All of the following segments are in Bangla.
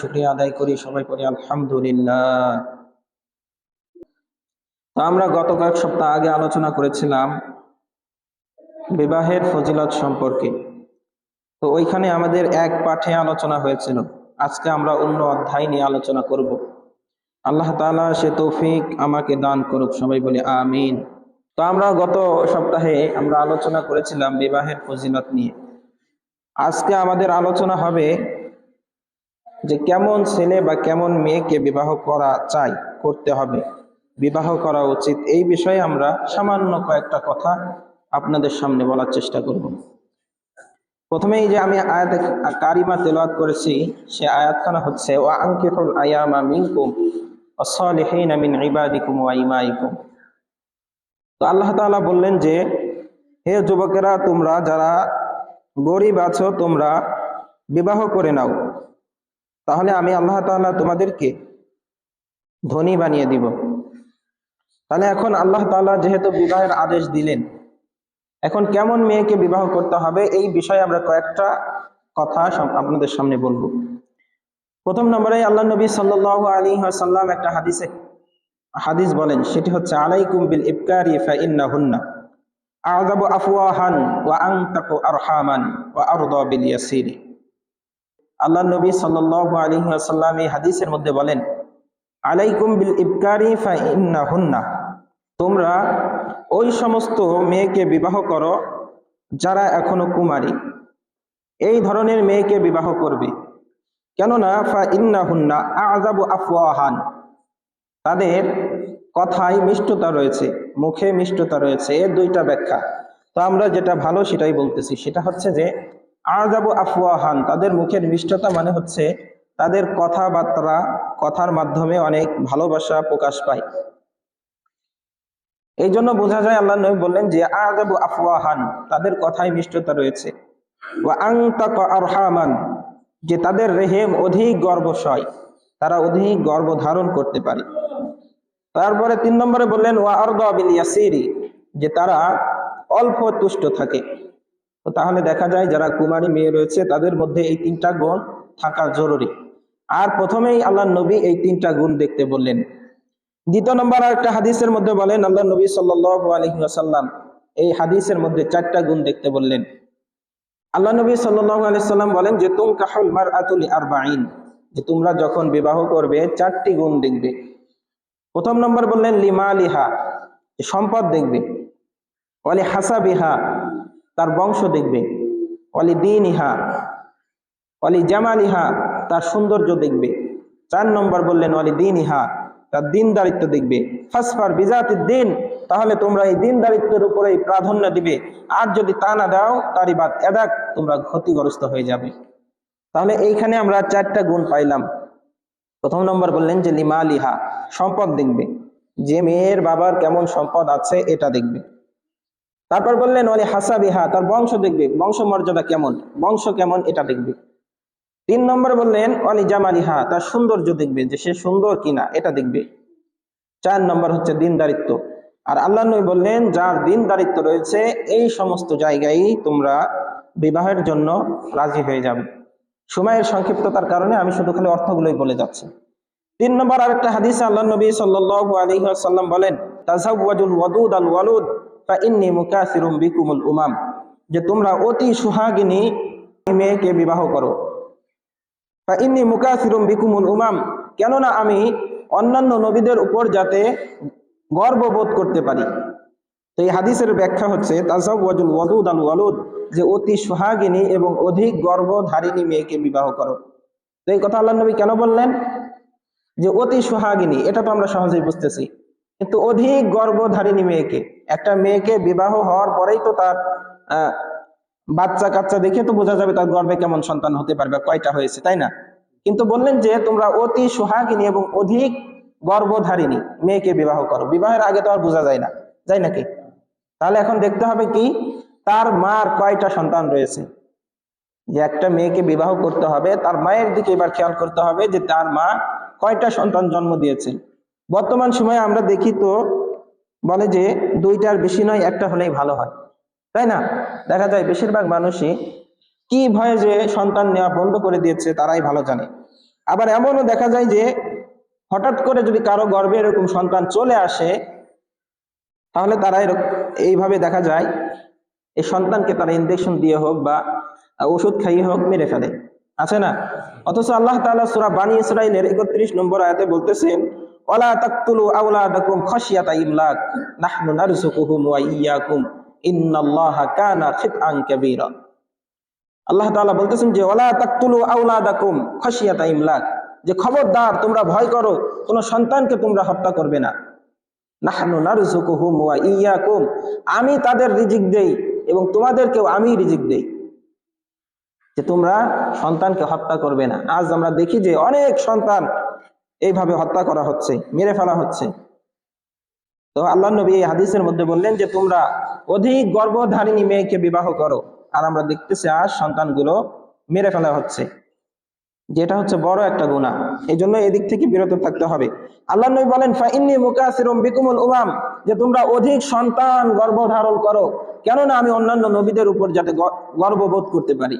শুক্রিয়া আদায় করি, সবাই করি আলহামদুলিল্লাহ। তো আমরা গত কয়েক সপ্তাহ আগে আলোচনা করেছিলাম বিবাহের ফজিলত সম্পর্কে। তো ওইখানে আমাদের এক পাঠে আলোচনা হয়েছিল। আজকে আমরা অন্য অধ্যায় নিয়ে আলোচনা করব। আল্লাহ তাআলা সে তৌফিক আমাকে দান করুক, সবাই বলি আমিন। তো আমরা গত সপ্তাহে আমরা আলোচনা করেছিলাম বিবাহের ফজিলত নিয়ে। আজকে আমাদের আলোচনা হবে যে কেমন ছেলে বা কেমন মেয়েকে বিবাহ করা চাই, করতে হবে। বিবাহ করা উচিত। এই বিষয়ে আমরা সামান্য কয়েকটা কথা আপনাদের সামনে বলার চেষ্টা করব। প্রথমেই যে আমি আয়াত কারিমা তেলাওয়াত করেছি, সে আয়াতখানা হচ্ছে, ওয়া আনকিহুল আয়ামা মিনকুম ওয়াসসালিহিনা মিন ইবাদিকুম ওয়া ইমাইকুম। তো আল্লাহ তাআলা বললেন যে, হে যুবকেরা, তোমরা যারা গরিব আছো, তোমরা বিবাহ করে নাও। তাহলে আমি আল্লাহ তাআলা তোমাদেরকে ধনী বানিয়ে দিব। তাহলে এখন আল্লাহ তাআলা যেহেতু বিবাহের আদেশ দিলেন, এখন কেমন মেয়েকে বিবাহ করতে হবে এই বিষয়ে আমরা কয়েকটা কথা আপনাদের সামনে বলব। প্রথম নম্বরে আল্লাহ নবী সাল্লাল্লাহু আলী সাল্লাম একটা হাদিসে, হাদিস বলেন, সেটি হচ্ছে, আলাইকুম বিল ইবকারি ফা ইন্নাহুন্না আযাবু আফওয়াহান ওয়া আল্লাহ নবী সাল্লাল্লাহু আলাইহি ওয়াসাল্লাম এই হাদিসের মধ্যে বলেন, আলাইকুম বিল ইবকারি ফা ইন্নাহুন্না তোমরা ওই সমস্ত মেয়েকে বিবাহ করো যারা এখনও কুমারী। এই ধরনের মেয়েকে বিবাহ করবে। কেননা ফা ইন্নাহুন্না আযাবু আফওয়াহান। তাদের কথায় মিষ্টতা রয়েছে, মুখে মিষ্টতা রয়েছে, এর দুইটা ব্যাখ্যা। তো আমরা যেটা ভালো সেটাই বলতেছি। সেটা হচ্ছে যে আজাবু আফওয়াহান, তাদের মুখের মিষ্টতা মানে হচ্ছে তাদের কথাবার্তা, কথার মাধ্যমে অনেক ভালোবাসা প্রকাশ পায়। এই জন্য বোঝা যায় আল্লাহ নবী বললেন যে আজাবু আফওয়াহান, তাদের কথায় মিষ্টতা রয়েছে। আরহামান, যে তাদের রেহেম অধিক গর্বশয়, তারা অধিক গর্ব ধারণ করতে পারে। তারপরে তিন নম্বরে বললেন, ওয়া আরদা ইয়াসিরি, যে তারা অল্প তুষ্ট থাকে। তো তাহলে দেখা যায় যারা কুমারী মেয়ে রয়েছে, তাদের মধ্যে এই তিনটা গুণ থাকা জরুরি। আর প্রথমেই আল্লাহ নবী এই তিনটা গুণ দেখতে বললেন। দ্বিতীয় নম্বর আর একটা হাদিসের মধ্যে বলেন, আল্লাহ নবী ওয়াসাল্লাম এই হাদিসের মধ্যে চারটা গুণ দেখতে বললেন। আল্লাহ নবী সাল্লাম বলেন যে তুম কাহুল মারআতুল আরবাঈন যে তোমরা যখন বিবাহ করবে, চারটি গুণ দেখবে। প্রথম নম্বর বললেন, লিমালিহা যে সম্পদ দেখবে। অলি হাসাবিহা তার বংশ দেখবে। অলি দিন ইহা অলি জামালিহা তার সৌন্দর্য দেখবে। চার নম্বর বললেন, অলি দিন ইহা তার দিন দারিত্ব দেখবে। ফাসফার বিজাতি দিন, তাহলে তোমরা এই দিন দারিত্বের উপরেই প্রাধান্য দিবে। আর যদি তা না দাও, তারই বাদ এদাক, তোমরা ক্ষতিগ্রস্ত হয়ে যাবে। তাহলে এইখানে আমরা চারটা গুণ পাইলাম। প্রথম নম্বর বললেন যে লিমা লিহা সম্পদ দেখবে। যে মেয়ের বাবার কেমন সম্পদ আছে, এটা দেখবে। তারপর বললেন অলি হাসা বিহা তার বংশ দেখবে, বংশ মর্যাদা কেমন, বংশ কেমন এটা দেখবে। তিন নম্বর বললেন অলি জামালিহা তার সৌন্দর্য দেখবে, যে সে সুন্দর কিনা, এটা দেখবে। চার নম্বর হচ্ছে দিনদারিত্ব। আর আল্লাহ নবী বললেন, যার দিনদারিত্ব রয়েছে, এই সমস্ত জায়গায় তোমরা বিবাহের জন্য রাজি হয়ে যাবে। সময়ের সংক্ষিপ্ততার কারণে আমি শুধু খালি অর্থগুলোই বলে যাচ্ছি। তিন নম্বর আরেকটা হাদিসে আল্লাহ নবী ওয়াসাল্লাম বলেন ওয়াদুদ আল ওয়ালুদ ইন্নী মুকাসিরুম বিকুমুল উমাম, যে তোমরা অতি সুহাগিনী মেয়েকে বিবাহ করো। ফা ইন্নী মুকাসিরুম বিকুমুল উমাম, কেননা আমি অন্যান্য নবীদের উপর যাতে গর্ববোধ করতে পারি। তো এই হাদিসের ব্যাখ্যা হচ্ছে যে অতি সুহাগিনী এবং অধিক গর্ভধারিণী মেয়েকে বিবাহ করো। তো এই কথা আল্লাহ নবী কেন বললেন? যে অতি সুহাগিনী, এটা তো আমরা সহজেই বুঝতেছি। কিন্তু অধিক গর্ভধারিণী মেয়েকে, একটা মেয়েকে বিবাহ হওয়ার পরেই তো তার বাচ্চা কাচ্চা দেখে তো বোঝা যাবে তার গর্বে কেমন সন্তান হতে পারবে, কয়টা হয়েছে, তাই না? কিন্তু বললেন যে তোমরা অতি সোহাগিনী এবং অধিক গর্ভধারিণী মেয়েকে বিবাহ করো। বিবাহের আগে তো আর বোঝা যায় না যাই নাকি? তাহলে এখন দেখতে হবে কি, তার মার কয়টা সন্তান রয়েছে? যে একটা মেয়েকে বিবাহ করতে হবে, তার মায়ের দিকে এবার খেয়াল করতে হবে যে তার মা কয়টা সন্তান জন্ম দিয়েছে। বর্তমান সময়ে আমরা দেখি তো বলে যে দুইটার বেশি নয়, একটা হলেই ভালো হয়। তাই না? দেখা যায় বেশিরভাগ মানুষই কি ভয়ে যে সন্তান নেওয়া বন্ধ করে দিয়েছে তারাই ভালো জানে। আবার এমনও দেখা যায় যে হঠাৎ করে যদি কারও গর্বে এরকম সন্তান চলে আসে, তাহলে তারা এইভাবে দেখা যায় এই সন্তানকে তারা ইনজেকশন দিয়ে হোক বা ওষুধ খাইয়ে হোক মেরে ফেলে। আছে না? অথচ আল্লাহ তালা সূরা বানি ইসরাইলের 31 নম্বর আয়াতে বলতেছেন ওয়ালা তাকতুলু আওলাদাকুম খাশিয়াতা ইমলাক। নাহনু নারযুকুহুম ওয়া ইয়্যাকুম ইন্নাল্লাহা কানা খিতআন কাবীরা। আল্লাহ তাআলা বলতেছেন যে, ওয়ালা তাকতুলু আওলাদাকুম খাশিয়াতা ইমলাক। যে খবরদার তোমরা ভয় করো, কোন সন্তানকে তোমরা হত্যা করবে না। নাহনু নারযুকুহুম ওয়া ইয়্যাকুম আমি তাদের রিজিক দেই এবং তোমাদেরকেও আমি রিজিক দেই। যে তোমরা সন্তানকে হত্যা করবে না। আজ আমরা দেখি যে, অনেক সন্তান এইভাবে হত্যা করা হচ্ছে, মেরে ফেলা হচ্ছে। তো আল্লাহ নবী এই হাদিসের মধ্যে বললেন যে, তোমরা অধিক গর্ভধারিণী মেয়েকে বিবাহ করো, আর আমরা দেখতেছি আজ সন্তানগুলো মেরে ফেলা হচ্ছে। যেটা হচ্ছে বড় একটা গুণা এই জন্য এদিক থেকে বিরত থাকতে হবে। আল্লাহ নবী বলেন, ফাইন্নি মুকাসিরুম বিকুমুল উমাম যে তোমরা অধিক সন্তান গর্ভধারণ করো, কেননা আমি অন্যান্য নবীদের উপর যাতে গর্ববোধ করতে পারি।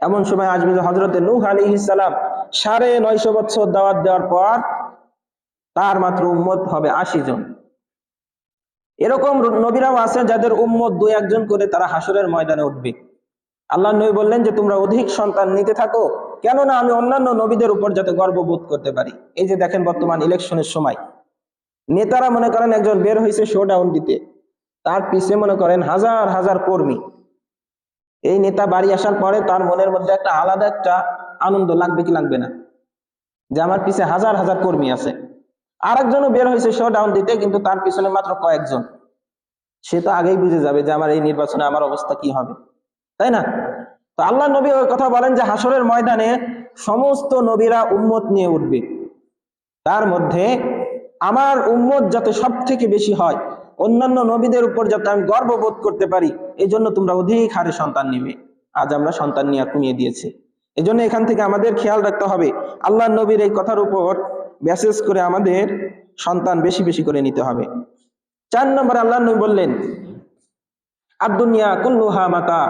এমন সময় আসবে হজরতে নূহ আলী ইসালাম সাড়ে নয়শো বছর দাওয়াত দেওয়ার পর তার মাত্র উম্মত হবে আশি জন। এরকম নবীরাও আছে যাদের উম্মত দুই একজন করে তারা হাসরের ময়দানে উঠবে। আল্লাহ নবী বললেন যে, তোমরা অধিক সন্তান নিতে থাকো, কেননা আমি অন্যান্য নবীদের উপর যাতে গর্ববোধ করতে পারি। এই যে দেখেন বর্তমান ইলেকশনের সময়। নেতারা মনে করেন একজন বের হয়েছে শো ডাউন দিতে। তার পিছে মনে করেন হাজার হাজার কর্মী। এই নেতা বাড়ি আসার পরে তার মনের মধ্যে একটা আলাদা একটা আনন্দ লাগবে কি লাগবে না। যে আমার পিছে হাজার হাজার কর্মী আছে। আর একজনও বের হয়েছে শো ডাউন দিতে, কিন্তু তার পিছনে মাত্র কয়েকজন। সে তো আগেই বুঝে যাবে যে আমার এই নির্বাচনে আমার অবস্থা কি হবে। তাই না? তো আল্লাহ নবী ওই কথা বলেন যে হাসরের ময়দানে সমস্ত নবীরা উম্মত নিয়ে উঠবে। তার মধ্যে আমার উম্মত যাতে সব থেকে বেশি হয়, অন্যান্য নবীদের উপর যাতে আমি গর্ববোধ করতে পারি এই জন্য তোমরা অধিক হারে সন্তান নিবে। আজ আমরা সন্তান নিয়ে কমিয়ে দিয়েছি। এই জন্য এখান থেকে আমাদের খেয়াল রাখতে হবে। আল্লাহ নবীর এই কথার উপর মেসেজ করে আমাদের সন্তান বেশি বেশি করে নিতে হবে। চার নম্বর আল্লাহ নবী বললেন কুল্লুহা মাতা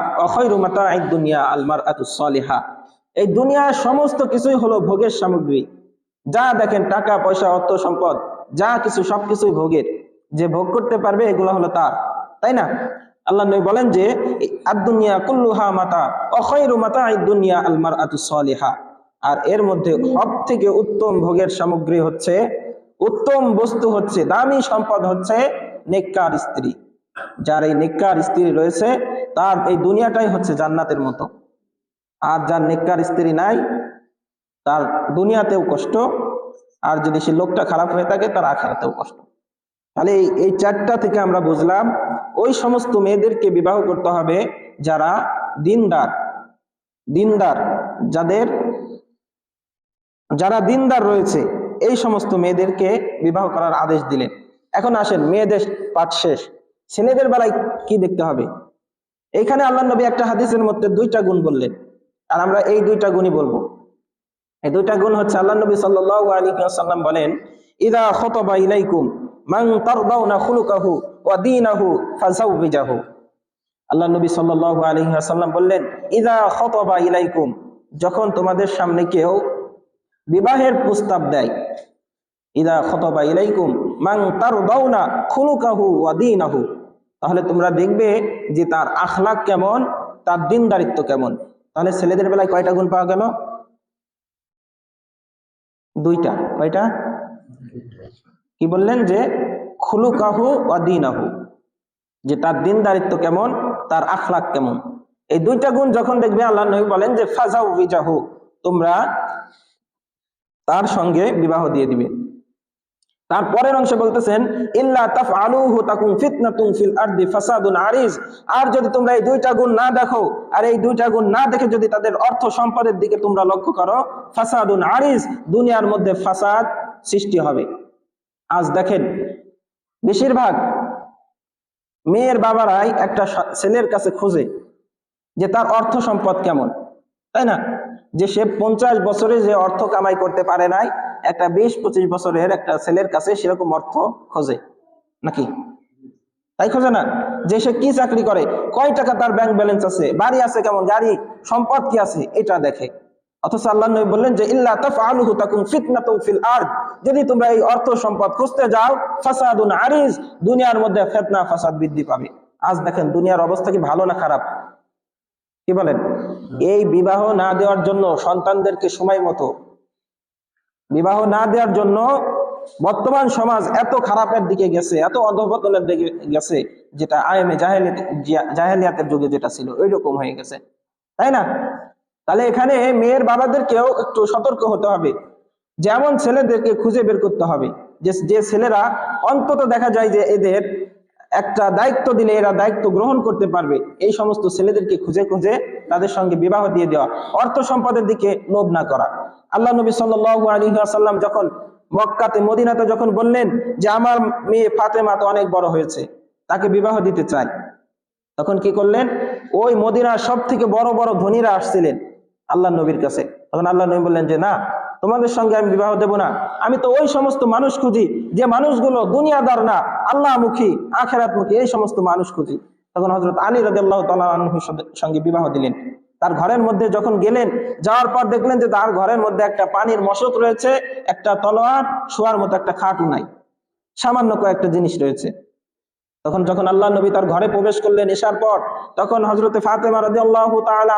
মাতা এক দুনিয়া আলমার এই সমস্ত কিছুই হলো ভোগের সামগ্রী। যা দেখেন টাকা, পয়সা, অর্থ, সম্পদ, যা কিছু সবকিছুই ভোগের। যে ভোগ করতে পারবে এগুলো হলো তার। তাই না? আল্লাহ নবী বলেন যে আদুনিয়া কুল্লুহা মাতা অখৈরু মাতা দুনিয়া আলমার আতুসলিহা আর এর মধ্যে সব থেকে উত্তম ভোগের সামগ্রী হচ্ছে, উত্তম বস্তু হচ্ছে, দামি সম্পদ হচ্ছে নেককার স্ত্রী। যার এই নেককার স্ত্রী রয়েছে, তার এই দুনিয়াটাই হচ্ছে জান্নাতের মতো। আর যার নেককার স্ত্রী নাই, তার দুনিয়াতেও কষ্ট। আর যদি সে লোকটা খারাপ হয়ে থাকে, তার আখারাতেও কষ্ট। তাহলে এই চারটা থেকে আমরা বুঝলাম ওই সমস্ত মেয়েদেরকে বিবাহ করতে হবে যারা দিনদার। দিনদার যাদের, যারা দিনদার রয়েছে, এই সমস্ত মেয়েদেরকে বিবাহ করার আদেশ দিলেন। এখন আসেন, মেয়েদের পাঠ শেষ। ছেলেদের বেলায় কি দেখতে হবে? এইখানে আল্লাহ নবী একটা হাদিসের মধ্যে দুইটা গুণ বললেন। আর আমরা এই দুইটা গুণই বলব। এই দুইটা গুণ হচ্ছে আল্লাহ নবী সাল্লাল্লাহু আলাইহি ওয়াসাল্লাম বলেন, ইদা খতবা ইলাইকুম মান তারদাউনা খুলুকাহু আল্লাহ নবী সাল্লাল্লাহু আলাইহি বললেন ইদা খতবা ইলাইকুম যখন তোমাদের সামনে কেউ বিবাহের প্রস্তাব দেয় ইদা খতবা ইলাইকুম মান তারদাউনা খুলুকাহু ওয়া দীনাহু তাহলে তোমরা দেখবে যে তার আখলাক কেমন, তার দিনদারিত্ব কেমন। তাহলে ছেলেদের বেলায় কয়টা গুণ পাওয়া গেল? দুইটা। কয়টা? কি বললেন যে খুলুকাহু ওয়া দীনাহু। যে তার দিনদারিত্ব কেমন, তার আখলাক কেমন। এই দুইটা গুণ যখন দেখবে আল্লাহ নবী বলেন যে, ফাজাউ তোমরা তার সঙ্গে বিবাহ দিয়ে দিবে। তারপরের অংশে বলতেছেন, ইল্লা তাফআলুহু তাকুন ফিতনাতুন ফিল আরদি ফাসাদুন আরিজ আর যদি তোমরা এই দুইটা গুণ না দেখো, আর এই দুইটা গুণ না দেখে যদি তাদের অর্থ সম্পদের দিকে তোমরা লক্ষ্য করো, ফাসাদুন আরিজ, দুনিয়ার মধ্যে ফাসাদ সৃষ্টি হবে। আজ দেখেন বেশিরভাগ মেয়ের বাবারাই একটা ছেলের কাছে খোঁজে যে তার অর্থ সম্পদ কেমন, তাই না? যে সে পঞ্চাশ বছরে যে অর্থ কামাই করতে পারে নাই, একটা বিশ পঁচিশ বছরের একটা ছেলের কাছে সেরকম অর্থ খোঁজে, নাকি? তাই খোঁজে না? যে সে কি চাকরি করে, কয় টাকা তার ব্যাংক ব্যালেন্স আছে, বাড়ি আছে কেমন, গাড়ি, সম্পদ কি আছে, এটা দেখে। অথচ আল্লাহ নবী বললেন যে, ইল্লা তাফআলুহু তাকুন ফিতনাতুন ফিল আরদ। যদি তোমরা এই অর্থ সম্পদ খুঁজতে যাও, ফাসাদুন আরিজ, দুনিয়ার মধ্যে ফিতনা, ফাসাদ বৃদ্ধি পাবে। আজ দেখেন, দুনিয়ার অবস্থা কি ভালো না খারাপ? কি বলেন? এই বিবাহ না দেওয়ার জন্য সন্তানদেরকে সময় মতো, বিবাহ না দেওয়ার জন্য বর্তমান সমাজ এত খারাপের দিকে গেছে, এত অধপতনের দিকে গেছে, যেটা আইএমএ জাহেলিয়াতের যুগে যেটা ছিল ওই রকম হয়ে গেছে। তাই না? তাহলে এখানে মেয়ের বাবাদেরকেও একটু সতর্ক হতে হবে। যেমন ছেলেদেরকে খুঁজে বের করতে হবে। যে যে ছেলেরা অন্তত দেখা যায় যে এদের একটা দায়িত্ব দিলে এরা দায়িত্ব গ্রহণ করতে পারবে। এই সমস্ত ছেলেদেরকে খুঁজে খুঁজে তাদের সঙ্গে বিবাহ দিয়ে দেওয়া, অর্থ সম্পদের দিকে লোভ না করা। আল্লাহ নবী সাল্লু আলী আসাল্লাম যখন মক্কাতে, মদিনাতে যখন বললেন যে, আমার মেয়ে ফাতেমা তো অনেক বড় হয়েছে, তাকে বিবাহ দিতে চাই। তখন কি করলেন? ওই মদিনার সব থেকে বড় বড় ধনীরা আসছিলেন। আল্লাহ নবীর কাছে। তখন আল্লাহ নবী বললেন যে, না, তোমাদের সঙ্গে আমি বিবাহ দেব না। আমি তো ওই সমস্ত মানুষ খুঁজি, যে মানুষগুলো দুনিয়াদার না, আল্লাহমুখী আখেরাত মুখী এই সমস্ত মানুষ খুঁজি। তখন হজরত আলী রাজি আল্লাহ সঙ্গে বিবাহ দিলেন। তার ঘরের মধ্যে যখন গেলেন, যাওয়ার পর দেখলেন যে তার ঘরের মধ্যে একটা পানির মশক রয়েছে, একটা তলোয়ার, শোয়ার মতো একটা খাটু নাই। সামান্য কয়েকটা জিনিস রয়েছে। তখন যখন আল্লাহ নবী তার ঘরে প্রবেশ করলেন এসার পর তখন হজরতে ফাতেমা রাজি আল্লাহ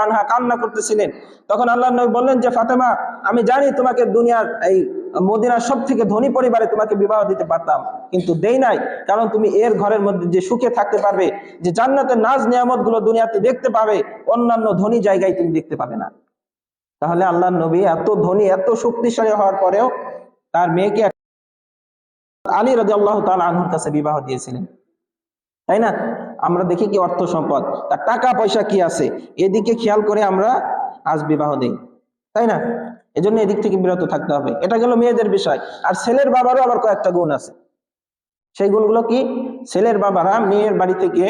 আনহা কান্না করতেছিলেন। তখন আল্লাহ নবী বললেন যে, ফাতেমা, আমি জানি তোমাকে দুনিয়ার এই মদিনার সব থেকে ধনী পরিবারে তোমাকে বিবাহ দিতে পারতাম, কিন্তু দেই নাই, কারণ তুমি এর ঘরের মধ্যে যে সুখে থাকতে পারবে, যে জান্নাতের নাজ নিয়ামতগুলো দুনিয়াতে দেখতে পাবে, অন্যান্য ধনী জায়গায় তুমি দেখতে পাবে না। তাহলে আল্লাহ নবী এত ধনী, এত শক্তিশালী হওয়ার পরেও তার মেয়েকে আলী রাজি আল্লাহ তাল আনহুর কাছে বিবাহ দিয়েছিলেন। তাই না? আমরা দেখি কি অর্থ সম্পদ। তার টাকা, পয়সা কি আছে? এদিকে খেয়াল করে আমরা আজ বিবাহ দেই, তাই না? এজন্য এদিক থেকে বিরত থাকতে হবে। এটা গেল মেয়েদের বিষয়। আর ছেলের বাবারও আবার কয়েকটা গুণ আছে। সেই গুণগুলো কি? ছেলের বাবারা মেয়ের বাড়ি থেকে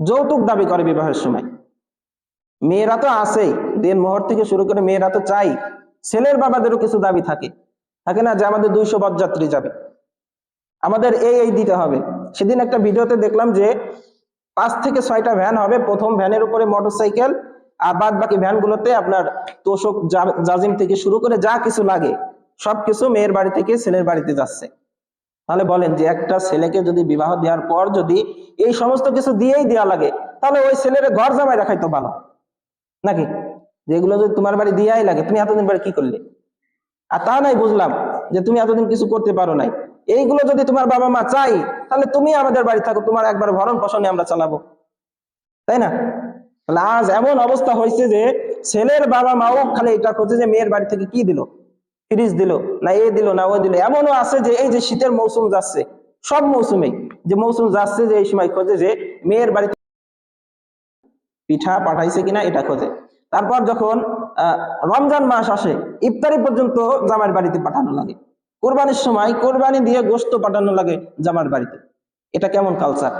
যৌতুক দাবি করে বিবাহের সময়। মেয়েরা তো আছেই। দেন মোহর থেকে শুরু করে মেয়েরা তো চাই। ছেলের বাবাদেরও কিছু দাবি থাকে। থাকে না যে আমাদের দুইশো বদযাত্রী যাবে। আমাদের এই এই দিতে হবে। সেদিন একটা ভিডিওতে দেখলাম যে পাঁচ থেকে ছয়টা ভ্যান হবে। প্রথম ভ্যানের উপরে মোটরসাইকেল আর বাদ বাকি ভ্যানগুলোতে আপনার তোষক জাজিম থেকে শুরু করে যা কিছু লাগে, সবকিছু মেয়ের বাড়ি থেকে ছেলের বাড়িতে যাচ্ছে। তাহলে বলেন যে একটা ছেলেকে যদি বিবাহ দেওয়ার পর যদি এই সমস্ত কিছু দিয়েই দেওয়া লাগে, তাহলে ওই ছেলের ঘর জামাই রাখাই তো ভালো। নাকি? যেগুলো যদি তোমার বাড়ি দিয়াই লাগে, তুমি এতদিন বাড়ি কি করলে? আর তা নাই বুঝলাম যে তুমি এতদিন কিছু করতে পারো নাই। এইগুলো যদি তোমার বাবা মা চাই তাহলে তুমি আমাদের বাড়ি থাকো তোমার একবার ভরণ পোষণে আমরা চালাবো। তাই না? আজ এমন অবস্থা হয়েছে যে ছেলের বাবা মাও খালি এটা করছে যে মেয়ের বাড়ি থেকে কি দিল? ফ্রিজ দিল না এ দিল না ও দিল। এমনও আছে যে এই যে শীতের মৌসুম যাচ্ছে সব মৌসুমে যে মৌসুম যাচ্ছে যে এই সময় খোঁজে যে মেয়ের বাড়িতে পিঠা পাঠাইছে কিনা এটা খোঁজে। তারপর যখন আহ, রমজান মাস আসে ইফতারি পর্যন্ত জামাইয়ের বাড়িতে পাঠানো লাগে। কোরবানির সময় কোরবানি দিয়ে গোস্ত পাঠানো লাগে জামার বাড়িতে। এটা কেমন কালচার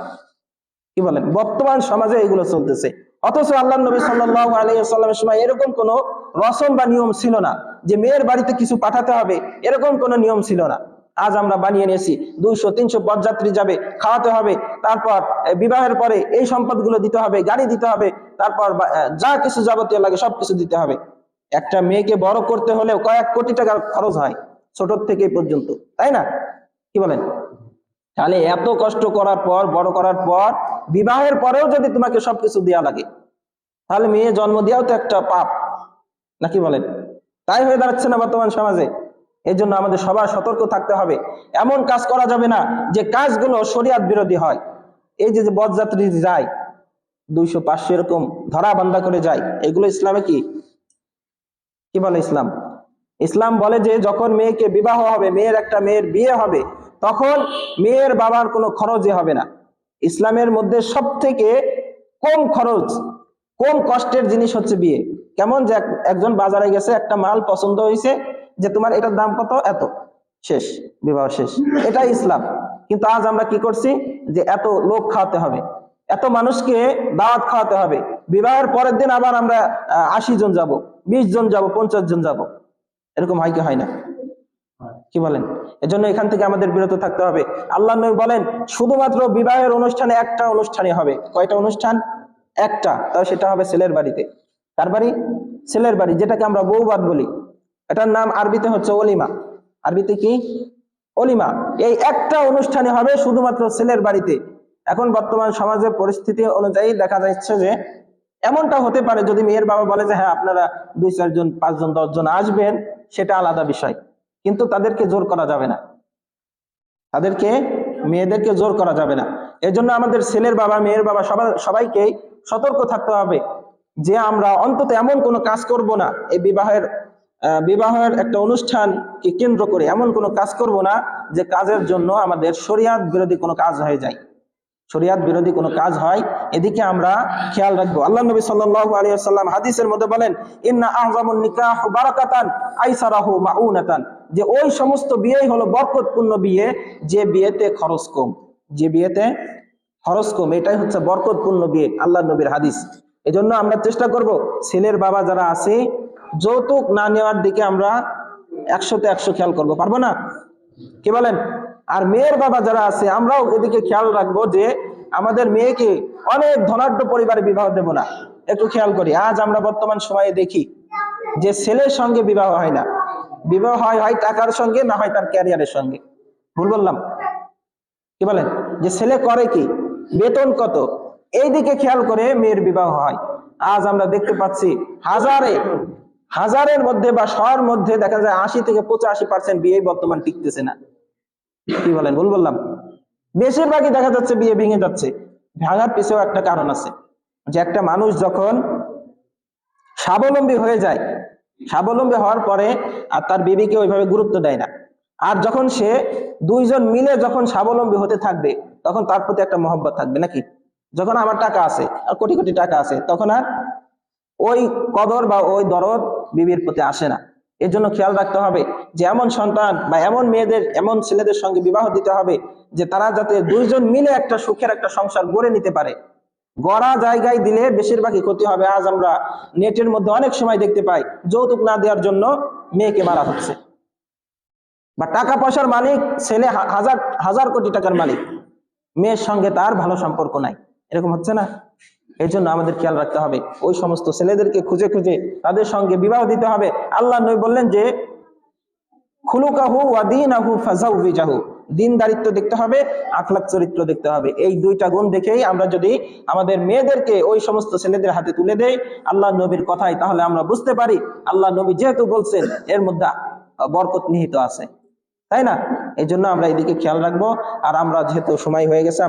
কি বলেন? বর্তমান সমাজে এগুলো চলতেছে। অথচ আল্লাহ নবী সাল্লাহ সময় এরকম কোনো রসম বা নিয়ম ছিল না যে মেয়ের বাড়িতে কিছু পাঠাতে হবে, এরকম কোনো নিয়ম ছিল না। আজ আমরা বানিয়ে নিয়েছি, দুইশো, তিনশো পদযাত্রী যাবে, খাওয়াতে হবে, তারপর বিবাহের পরে এই সম্পদগুলো দিতে হবে, গাড়ি দিতে হবে, তারপর যা কিছু যাবতীয় লাগে সবকিছু দিতে হবে। একটা মেয়েকে বড় করতে হলেও কয়েক কোটি টাকার খরচ হয়। ছোট থেকে পর্যন্ত, তাই না? কি বলেন? তাহলে এত কষ্ট করার পর, বড় করার পর, বিবাহের পরেও যদি তোমাকে সবকিছু দেওয়া লাগে, তাহলে মেয়ে জন্ম দেওয়াও তো একটা পাপ নাকি বলেন? তাই হয়ে দাঁড়াচ্ছে না বর্তমান সমাজে। এই জন্য আমাদের সবার সতর্ক থাকতে হবে। এমন কাজ করা যাবে না যে কাজগুলো শরিয়াত বিরোধী হয়। এই যে বদযাত্রী যায়, দুইশো পাঁচশো এরকম ধরা বান্ধা করে যায়, এগুলো ইসলামে কি? কি বলে ইসলাম? ইসলাম বলে যে, যখন মেয়েকে বিবাহ হবে, মেয়ের একটা মেয়ের বিয়ে হবে, তখন মেয়ের বাবার কোনো খরচই হবে না। ইসলামের মধ্যে সব থেকে কম খরচ, কম কষ্টের জিনিস হচ্ছে বিয়ে। কেমন যে একজন বাজারে গেছে, একটা মাল পছন্দ হয়েছে, যে তোমার এটার দাম কত? এত। শেষ, বিবাহ শেষ। এটাই ইসলাম। কিন্তু আজ আমরা কি করছি? যে এত লোক খাওয়াতে হবে, এত মানুষকে দাওয়াত খাওয়াতে হবে। বিবাহের পরের দিন আবার আমরা আশি জন যাব, বিশ জন যাব, পঞ্চাশ জন যাব। এরকম হয় কি হয় না? কি বলেন? এজন্য এখান থেকে আমাদের বিরত থাকতে হবে। আল্লাহ নবী বলেন শুধুমাত্র বিবাহের অনুষ্ঠানে একটা অনুষ্ঠানই হবে। কয়টা অনুষ্ঠান? একটা। তাও সেটা হবে ছেলের বাড়িতে। কার বাড়ি? ছেলের বাড়ি যেটাকে আমরা বৌবাদ বলি। এটার নাম আরবিতে হচ্ছে অলিমা। আরবিতে কি? অলিমা। এই একটা অনুষ্ঠানে হবে শুধুমাত্র ছেলের বাড়িতে। এখন বর্তমান সমাজের পরিস্থিতি অনুযায়ী দেখা যাচ্ছে যে এমনটা হতে পারে যদি মেয়ের বাবা বলে যে হ্যাঁ আপনারা দুই চারজন পাঁচজন দশজন আসবেন সেটা আলাদা বিষয়। কিন্তু তাদেরকে জোর করা যাবে না। তাদেরকে, মেয়েদেরকে জোর করা যাবে না। এর জন্য আমাদের ছেলের বাবা, মেয়ের বাবা সবার সবাইকেই সতর্ক থাকতে হবে যে আমরা অন্তত এমন কোনো কাজ করব না। এই বিবাহের বিবাহের একটা অনুষ্ঠানকে কেন্দ্র করে এমন কোনো কাজ করব না যে কাজের জন্য আমাদের শরিয়াত বিরোধী কোনো কাজ হয়ে যায়। শরিয়াত বিরোধী কোনো কাজ হয়, এদিকে আমরা খেয়াল রাখব। আল্লাহ নবী সাল্লাল্লাহু আলাইহি ওয়াসাল্লাম হাদিসের মধ্যে বলেন, ইন্না মাউনাতান। যে ওই সমস্ত বিয়েই হলো বরকতপূর্ণ বিয়ে, যে বিয়েতে খরচ কম। যে বিয়েতে খরচ কম, এটাই হচ্ছে বরকতপূর্ণ বিয়ে আল্লাহ নবীর হাদিস। এজন্য আমরা চেষ্টা করব, ছেলের বাবা যারা আছে, যৌতুক না নেওয়ার দিকে আমরা একশোতে একশো খেয়াল করব। পারব না? কি বলেন? আর মেয়ের বাবা যারা আছে, আমরাও এদিকে খেয়াল রাখব যে আমাদের মেয়েকে অনেক ধনাঢ্য পরিবারে বিবাহ দেব না। একটু খেয়াল করি। আজ আমরা বর্তমান সময়ে দেখি যে ছেলের সঙ্গে বিবাহ হয় না। বিবাহ হয় হয় টাকার সঙ্গে না হয় তার ক্যারিয়ারের সঙ্গে। ভুল বললাম? কি বলেন? যে ছেলে করে কি? বেতন কত? এই দিকে খেয়াল করে মেয়ের বিবাহ হয়। আজ আমরা দেখতে পাচ্ছি হাজারে, হাজারের মধ্যে বা শহর মধ্যে দেখা যায় আশি থেকে পঁচাশি পার্সেন্ট বিয়ে বর্তমান টিকতেছে না। কি বলেন? ভুল বললাম। বেশিরভাগই দেখা যাচ্ছে বিয়ে ভেঙে যাচ্ছে। ভাঙার পিছেও একটা কারণ আছে। যে একটা মানুষ যখন স্বাবলম্বী হয়ে যায়, স্বাবলম্বী হওয়ার পরে আর তার বিবিকে ওইভাবে গুরুত্ব দেয় না। আর যখন সে দুইজন মিলে যখন স্বাবলম্বী হতে থাকবে, তখন তার প্রতি একটা মহব্বত থাকবে নাকি? যখন আমার টাকা আছে, আর কোটি কোটি টাকা আছে, তখন আর ওই কদর বা ওই দরদ বিবির প্রতি আসে না। এর জন্য খেয়াল রাখতে হবে যে এমন সন্তান বা এমন মেয়েদের, এমন ছেলেদের সঙ্গে বিবাহ দিতে হবে যে তারা যাতে দুইজন মিলে একটা সুখের একটা সংসার গড়ে নিতে পারে। গড়া জায়গায় দিলে বেশিরভাগই ক্ষতি হবে। আজ আমরা নেটের মধ্যে অনেক সময় দেখতে পাই, যৌতুক না দেওয়ার জন্য মেয়েকে মারা হচ্ছে। বা টাকা পয়সার মালিক, ছেলে হাজার হাজার কোটি টাকার মালিক, মেয়ের সঙ্গে তার ভালো সম্পর্ক নাই। এরকম হচ্ছে না? এই জন্য আমাদের খেয়াল রাখতে হবে। ওই সমস্ত ছেলেদেরকে খুঁজে খুঁজে তাদের সঙ্গে বিবাহ দিতে হবে। আল্লাহ নবী বললেন যে, খুলুকাহু ওয়াদিনাহু ফাজাউবিজাহু দিন দেখতে হবে আখলাক চরিত্র দেখতে হবে। এই দুইটা গুণ দেখেই আমরা যদি আমাদের মেয়েদেরকে ওই সমস্ত ছেলেদের হাতে তুলে দেই আল্লাহ নবীর কথাই তাহলে আমরা বুঝতে পারি আল্লাহ নবী যেহেতু বলছেন, এর মধ্যে বরকত নিহিত আছে। তাই না? এই জন্য আমরা এদিকে খেয়াল রাখব। আর আমরা যেহেতু সময় হয়ে গেছে